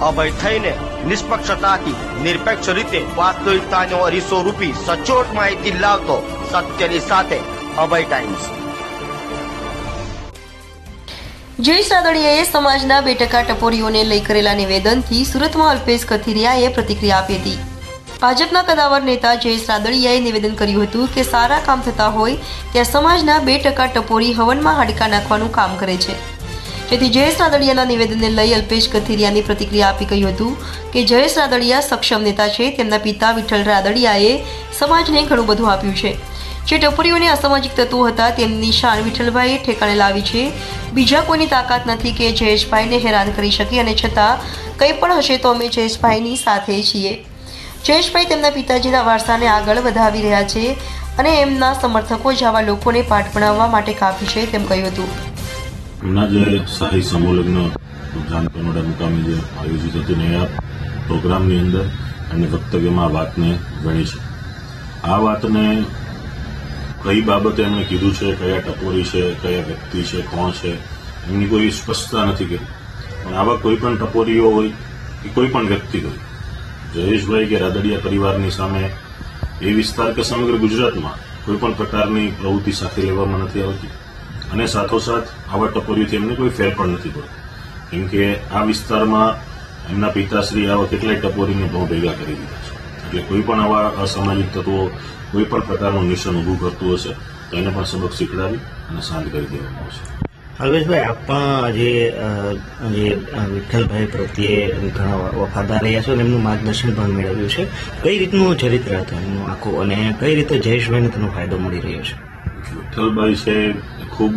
અભય થઈને નિષ્પક્ષતાથી નિરપેક્ષ રીતે વાસ્તવિકતાનો અરીસો રૂપી સચોટ માહિતી લાવતો સત્યની સાથે અભય ટાઈમ્સ. જયેશ રાદડિયાએ સમાજના બે ટકા ટપોરીઓને લઈ કરેલા નિવેદનથી સુરતમાં અલ્પેશ કથિરિયાએ પ્રતિક્રિયા આપી હતી. ભાજપના કદાવર નેતા જયેશ રાદડિયાએ નિવેદન કર્યું હતું કે સારા કામ થતા હોય ત્યાં સમાજના બે ટકા ટપોરી હવનમાં હાડકા નાખવાનું કામ કરે છે. જેથી જયેશ રાદડિયાના નિવેદનને લઈ અલ્પેશ કથિરિયાની પ્રતિક્રિયા આપી કહ્યું હતું કે જયેશ રાદડિયા સક્ષમ નેતા છે. તેમના પિતા વિઠ્ઠલ રાદડિયાએ સમાજને ઘણું બધું આપ્યું છે. જે ટપરીઓને અસામાજિક તત્વો હતા, તેમની શાન વિઠ્ઠલભાઈએ ઠેકાણે લાવી છે. બીજા કોઈની તાકાત નથી કે જયેશભાઈને હેરાન કરી શકે અને છતાં કંઈ પણ હશે તો અમે જયેશભાઈની સાથે છીએ. જયેશભાઈ તેમના પિતાજીના વારસાને આગળ વધાવી રહ્યા છે અને એમના સમર્થકો જ આવા લોકોને પાઠ ભણાવવા માટે કાફી છે તેમ કહ્યું હતું. હમણાં જે શાહી સમૂહ લગ્ન જાન કનોડા મુકામે જે આયોજિત હતું ને આ પ્રોગ્રામની અંદર એમને વક્તવ્યમાં આ વાતને ગણી છે. આ વાતને કઈ બાબતે એમણે કીધું છે, કયા ટપોરી છે, કયા વ્યક્તિ છે, કોણ છે, એમની કોઈ સ્પષ્ટતા નથી કરી. પણ આવા કોઈ પણ ટપોરીઓ હોય કે કોઈ પણ વ્યક્તિ હોય, જયેશભાઈ કે રાદડિયા પરિવારની સામે એ વિસ્તાર કે સમગ્ર ગુજરાતમાં કોઈ પણ પ્રકારની પ્રવૃત્તિ સાથે લેવામાં નથી આવતી. અને સાથોસાથ આવા ટપોરીઓથી એમને કોઈ ફેર પણ નથી પડતો. કેમ કે આ વિસ્તારમાં એમના પિતાશ્રી આવા કેટલાય ટપોરીને બહુ ભેગા કરી દીધા છે. એટલે કોઈ પણ આવા અસામાજિક તત્વો કોઈ પણ પ્રકારનું મિશન ઊભું કરતું હશે તો એને પણ સબક શીખડાવી અને શાંત કરી દેવામાં આવશે. હરવેશભાઈ આપ પણ જે જે વિઠ્ઠલભાઈ પ્રત્યે ઘણા વફાદાર રહ્યા છો અને એમનું માર્ગદર્શન પણ મેળવ્યું છે. કઈ રીતનું ચરિત્ર હતું એમનું આખું અને કઈ રીતે જયેશભાઈને તેનો ફાયદો મળી રહ્યો છે? વિઠ્ઠલભાઈ છે ખૂબ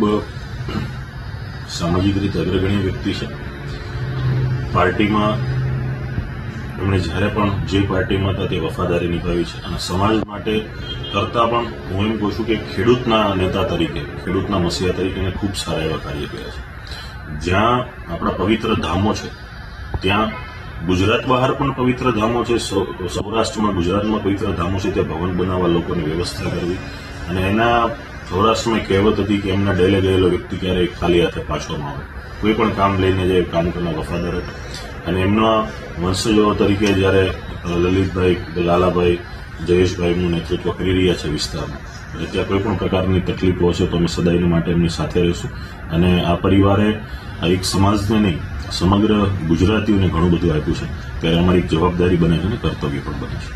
સામાજિક રીતે અગ્રગણ્ય વ્યક્તિ છે. પાર્ટીમાં એમણે જ્યારે પણ જે પાર્ટીમાં હતા તે વફાદારી નિભાવી છે અને સમાજ માટે કરતા પણ હું એમ કહું છું કે ખેડૂતના નેતા તરીકે, ખેડૂતના મસીહા તરીકે એને ખૂબ સારા એવા કાર્ય કર્યા છે. જ્યાં આપણા પવિત્ર ધામો છે, ત્યાં ગુજરાત બહાર પણ પવિત્ર ધામો છે સૌરાષ્ટ્રમાં ગુજરાતમાં પવિત્ર ધામો છે, ત્યાં ભવન બનાવવા લોકોની વ્યવસ્થા કરવી અને એના સૌરાષ્ટ્રમાં કહેવત હતી કે એમના ડેલે ગયેલો વ્યક્તિ ક્યારેય ખાલી હાથે પાછો ન આવે. કોઈ પણ કામ લઈને જે કામ કરનાર વફાદાર હતા અને એમના વંશજો તરીકે જ્યારે લલિતભાઈ લાલાભાઈ, જયેશભાઈનું નેતૃત્વ કરી રહ્યા છે વિસ્તારમાં. એટલે ત્યાં કોઈ પણ પ્રકારની તકલીફો હશે તો અમે સદાયને માટે એમની સાથે રહીશું. અને આ પરિવારે એક સમાજને નહીં, સમગ્ર ગુજરાતીઓને ઘણું બધું આપ્યું છે. ત્યારે અમારી જવાબદારી બને છે અને કર્તવ્ય પણ બને છે.